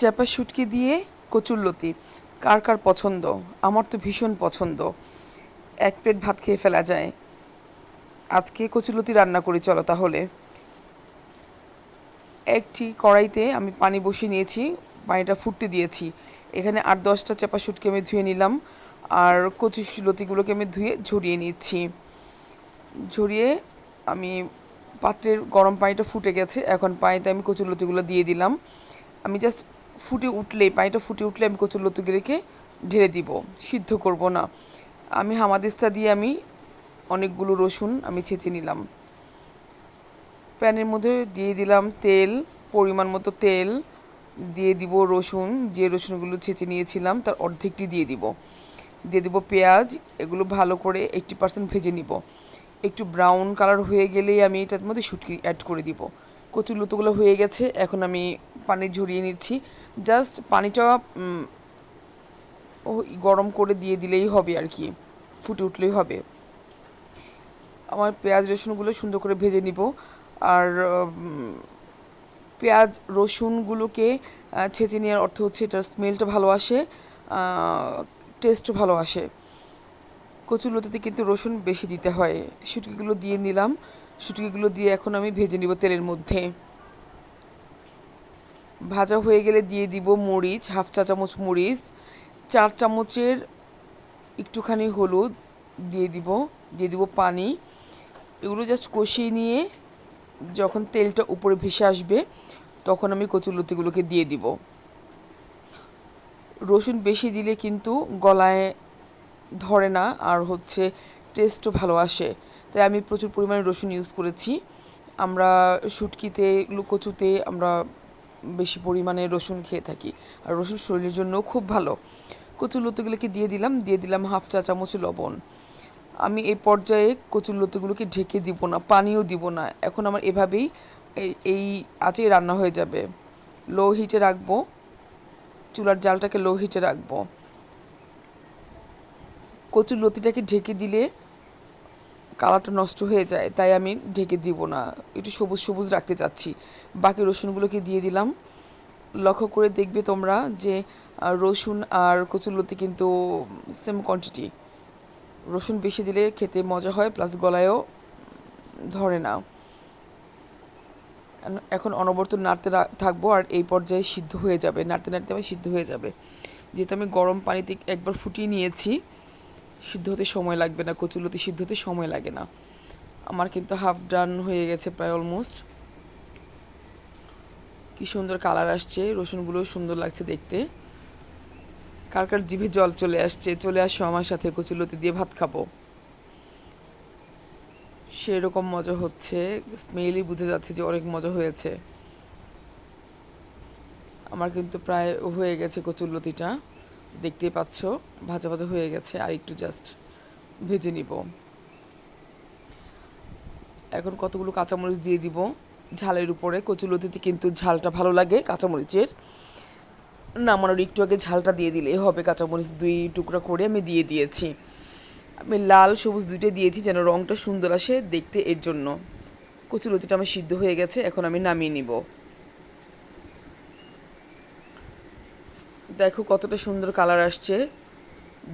চাপা শুটকি দিয়ে কচুরলতি কার কার পছন্দ? আমার তো ভীষণ পছন্দ। এক প্লেট ভাত খেয়ে ফেলা যায়। আজকে কচুরলতি রান্না করি, চলো তাহলে। একটি কড়াইতে আমি পানি বসিয়ে নিয়েছি, পানিটা ফুটতে দিয়েছি। এখানে আট দশটা চাপা শুটকি আমি ধুয়ে নিলাম আর কচু লতিগুলোকে আমি ধুয়ে ঝরিয়ে নিচ্ছি। ঝরিয়ে আমি পাত্রের গরম পানিটা ফুটে গেছে, এখন পানিতে আমি কচুর লতিগুলো দিয়ে দিলাম। আমি জাস্ট ফুটে উঠলেই পানিটা ফুটে উঠলে আমি কচুর লতিগুলোকে ঢেলে দিব। সিদ্ধ করব না। আমি হামাদিস্তা দিয়ে আমি অনেকগুলো রসুন আমি ছেঁচে নিলাম। প্যানের মধ্যে দিয়ে দিলাম তেল, পরিমাণ মতো তেল। দিয়ে দিব রসুন, যে রসুনগুলো ছেঁচে নিয়েছিলাম তার অর্ধেকটি দিয়ে দিব। দিয়ে দিব পেঁয়াজ, এগুলো ভালো করে এইটটি পার্সেন্ট ভেজে নিব। একটু ব্রাউন কালার হয়ে গেলেই আমি এটার মধ্যে শুটকি অ্যাড করে দিব। কচুর লুতোগুলো হয়ে গেছে, এখন আমি পানি ঝরিয়ে নিচ্ছি। জাস্ট পানিটা গরম করে দিয়ে দিলেই হবে আর কি, ফুটে উঠলেই হবে। আমার পেঁয়াজ রসুনগুলো সুন্দর করে ভেজে নিব। আর পেঁয়াজ রসুনগুলোকে ছেঁচে নেওয়ার অর্থ হচ্ছে এটার স্মেলটা ভালো আসে টেস্টও ভালো আসে। কচুলতিতে কিন্তু রসুন বেশি দিতে হয়। শুটকিগুলো দিয়ে নিলাম। শুটকিগুলো দিয়ে এখন আমি ভেজে নিব তেলের মধ্যে। ভাজা হয়ে গেলে দিয়ে দিব মরিচ, হাফ চা চামচ মরিচ, চার চামচের একটুখানি হলুদ দিয়ে দিব দিয়ে দিব পানি। এগুলো জাস্ট কষিয়ে নিয়ে যখন তেলটা উপরে ভেসে আসবে, তখন আমি কচুলতিগুলোকে দিয়ে দিব। রসুন বেশি দিলে কিন্তু গলায় ধরে না আর হচ্ছে টেস্টও ভালো আসে। তাই আমি প্রচুর পরিমাণে রসুন ইউজ করেছি। আমরা শুটকিতে, লুকোচুতে আমরা বেশি পরিমাণে রসুন খেয়ে থাকি। আর রসুন শরীরের জন্য খুব ভালো। কচুর লতিগুলোকে দিয়ে দিলাম দিয়ে দিলাম হাফ চা চামচ লবণ। আমি এই পর্যায়ে কচুর লতিগুলোকে ঢেকে দিব না, পানিও দিব না। এখন আমার এভাবেই এই- এই আঁচেই রান্না হয়ে যাবে। লো হিটে রাখব। চুলার জালটাকে লো হিটে রাখব। কচুর লতিটাকে ঢেকে দিলে কালারটা নষ্ট হয়ে যায়, তাই আমি ঢেকে দিব না। একটু সবুজ সবুজ রাখতে চাচ্ছি। বাকি রসুনগুলোকে দিয়ে দিলাম। লক্ষ্য করে দেখবে তোমরা যে রসুন আর কচুর লতি কিন্তু সেম কোয়ান্টিটি রসুন বেশি দিলে খেতে মজা হয় প্লাস গলায়ও ধরে না। এখন অনবরত নাড়তে থাকব আর এই পর্যায়ে সিদ্ধ হয়ে যাবে। নাড়তে নাড়তে আমার সিদ্ধ হয়ে যাবে। যেহেতু আমি গরম পানিতে একবার ফুটিয়ে নিয়েছি, সিদ্ধ হতে সময় লাগবে না কচুলতি সিদ্ধ হতে সময় লাগে না। আমার কিন্তু হাফ ডান হয়ে গেছে প্রায় অলমোস্ট কি সুন্দর কালার আসছে রসুনগুলো সুন্দর লাগছে দেখতে। কার কার জিভে জল চলে আসছে, চলে আসো আমার সাথে কচুলতি দিয়ে ভাত খাব। সেরকম মজা হচ্ছে স্মেলই বুঝে যাচ্ছে যে অনেক মজা হয়েছে। আমার কিন্তু প্রায় হয়ে গেছে কচুরলতিটা দেখতেই পাচ্ছ, ভাজা ভাজা হয়ে গেছে, আর একটু জাস্ট ভেজে নিব। এখন কতগুলো কাঁচামরিচ দিয়ে দিব। ঝালের উপরে কচুরলতিতে কিন্তু ঝালটা ভালো লাগে, কাঁচামরিচের। নামানোর একটু আগে ঝালটা দিয়ে দিলে হবে, কাঁচামরিচ দুই টুকরা করে আমি দিয়ে দিয়েছি। আমি লাল, সবুজ দুইটাই দিয়েছি যেন রঙটা সুন্দর আসে দেখতে এর জন্য। কচুরতিটা আমার সিদ্ধ হয়ে গেছে, এখন আমি নামিয়ে নিব। দেখো কতটা সুন্দর কালার আসছে,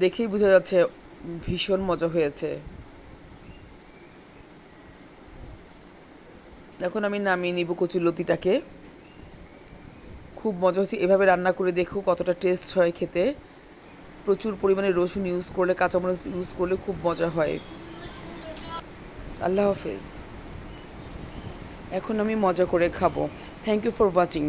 দেখেই বোঝা যাচ্ছে ভীষণ মজা হয়েছে। এখন আমি নামিয়ে নিব কচুরলতিটাকে খুব মজা হচ্ছে এভাবে রান্না করে দেখো কতটা টেস্ট হয় খেতে। প্রচুর পরিমাণে রসুন ইউজ করলে, কাঁচামরিচ ইউজ করলে খুব মজা হয়। আল্লাহ হাফেজ। এখন আমি মজা করে খাব। Thank you for watching